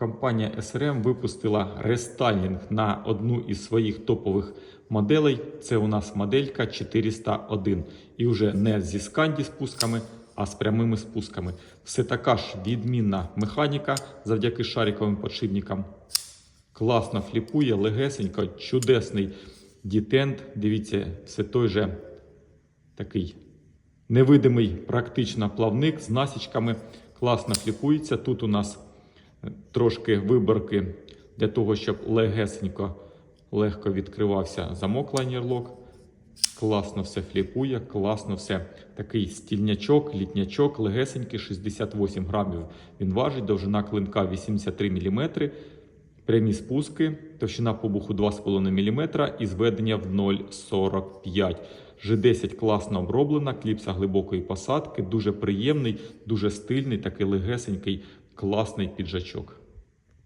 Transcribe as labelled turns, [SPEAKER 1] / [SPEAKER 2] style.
[SPEAKER 1] Компанія SRM випустила рестайлінг на одну із своїх топових моделей. Це у нас моделька 401. І вже не зі сканді спусками, а з прямими спусками. Все така ж відмінна механіка завдяки шариковим подшипникам. Класно фліпує, легесенько, чудесний дітент. Дивіться, це той же такий невидимий практично плавник з насічками. Класно фліпується. Тут у нас трошки виборки для того, щоб легесенько, легко відкривався замок лайнерлок. Класно все фліпує, класно все. Такий стільнячок, літнячок, легесенький, 68 грамів. Він важить, довжина клинка 83 мм. Прямі спуски, товщина побуху 2,5 мм і зведення в 0,45. G10 класно оброблена, кліпса глибокої посадки, дуже приємний, дуже стильний, такий легесенький, класний піджачок.